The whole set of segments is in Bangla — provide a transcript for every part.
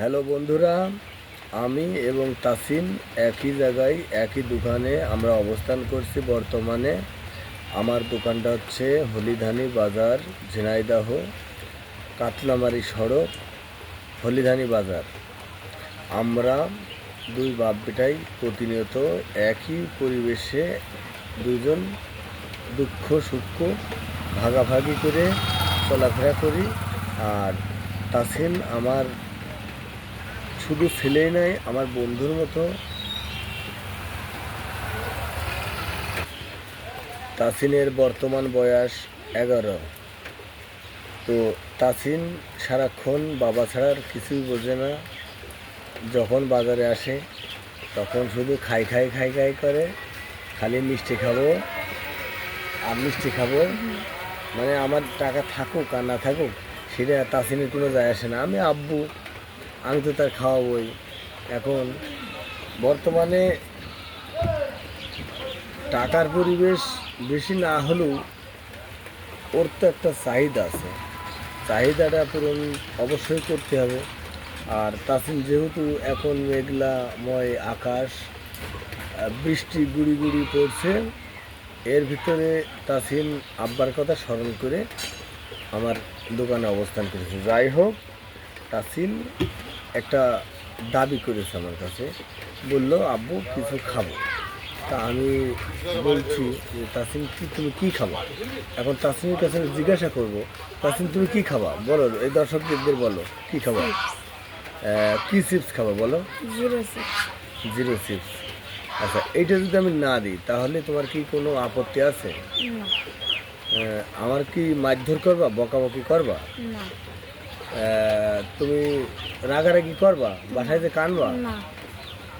হ্যালো বন্ধুরা, আমি এবং তাসিম একই জায়গায়, একই দোকানে আমরা অবস্থান করছি বর্তমানে। আমার দোকানটা হচ্ছে হলিধানি বাজার, ঝিনাইদাহ, কাতলামারি সড়ক, হলিধানি বাজার। আমরা দুই বাপ বেটাই প্রতিনিয়ত একই পরিবেশে দুজন দুঃখ সুখ ভাগাভাগি করে চলাফেরা করি। আর তাসিম আমার শুধু ছেলেই নয়, আমার বন্ধুর মতো। তাসিনের বর্তমান বয়স এগারো। তো তাসিন সারাক্ষণ বাবা ছাড়ার কিছুই বোঝে না। যখন বাজারে আসে, তখন শুধু খাই খাই খাই খাই করে, খালি মিষ্টি খাব আর মিষ্টি খাব। মানে আমার টাকা থাকুক আর না থাকুক, সেটা তাসিনের কোনো যায় আসে না। আমি আব্বু আমি তো তার খাওয়াবই। এখন বর্তমানে টাকার পরিবেশ বেশি না হলেও ওর তো একটা চাহিদা আছে। চাহিদাটা পূরণ অবশ্যই করতে হবে। আর তাসিম যেহেতু এখন মেঘলাময় আকাশ বৃষ্টি গুড়ি গুড়ি পড়ছে, এর ভিতরে তাসিম আব্বার কথা স্মরণ করে আমার দোকানে অবস্থান করেছে। যাই হোক তাসিম একটা দাবি করেছে আমার কাছে। বলল আব্বু কিছু খাব। তা আমি বলছি যে তাসিম কি তুমি কী খাবা? এখন তাসিমের কাছে আমি জিজ্ঞাসা করব তাসিম তুমি কি খাবা? বলো এই দর্শকদের বলো কি খাবা? কি চিপস খাবা বলো? জিরো চিপস আচ্ছা এইটা যদি আমি না দিই তাহলে তোমার কি কোনো আপত্তি আছে? আমার কি মারধর করবা বকাবকি করবা? তুমি রাগারাগি করবা বাসায় যে কানবা?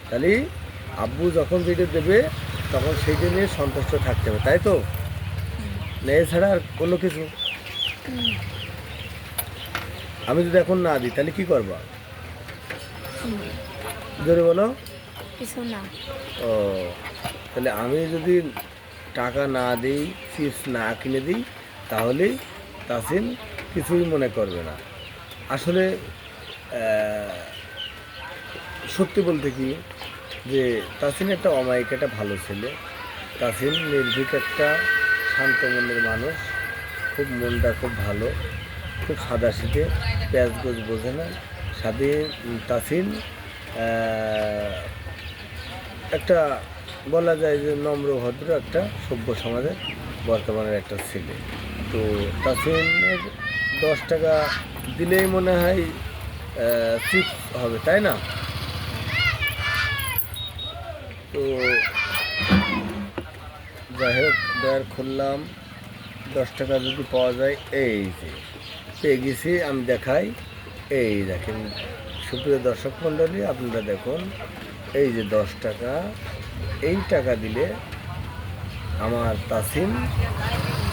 তাহলে আব্বু যখন যেটা দেবে তখন সেইটা নিয়ে সন্তুষ্ট থাকতে হবে তাই তো? না এছাড়া আর অন্য কিছু? আমি যদি এখন না দিই তাহলে কি করবা? ধরে বলো। ও তাহলে আমি যদি টাকা না দিই চিপস না কিনে দিই তাহলে তাসিম কিছুই মনে করবে না। আসলে সত্যি বলতে কি যে তাসিম একটা অমায়িক একটা ভালো ছেলে। তাসিম নির্ভীক একটা শান্ত মনের মানুষ। খুব মনটা খুব ভালো খুব সাদা শীতে পেঁয়াজ গোজ বোঝে না। তাসিম আহ, একটা বলা যায় যে নম্র ভদ্র একটা সভ্য সমাজের বর্তমানের একটা ছেলে। তো তাসিমের দশ টাকা দিলেই মনে হয় চিপস হবে, তাই না? তো যাই হোক ডয়ার খুললাম। দশ টাকা যদি পাওয়া যায়, এই যে, পেয়ে গেছি, আমি দেখাই। এই দেখেন, সুপ্রিয় দর্শক মণ্ডলী, আপনারা দেখুন, এই যে দশ টাকা, এই টাকা দিলে আমার তাসিম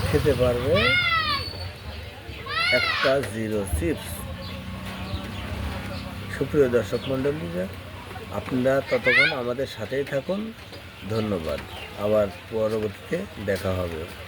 খেতে পারবে। একটা জিরো চিপস। সুপ্রিয় দর্শক মণ্ডলীরা, আপনারা ততক্ষণ আমাদের সাথেই থাকুন। ধন্যবাদ। আবার পরবর্তীতে দেখা হবে।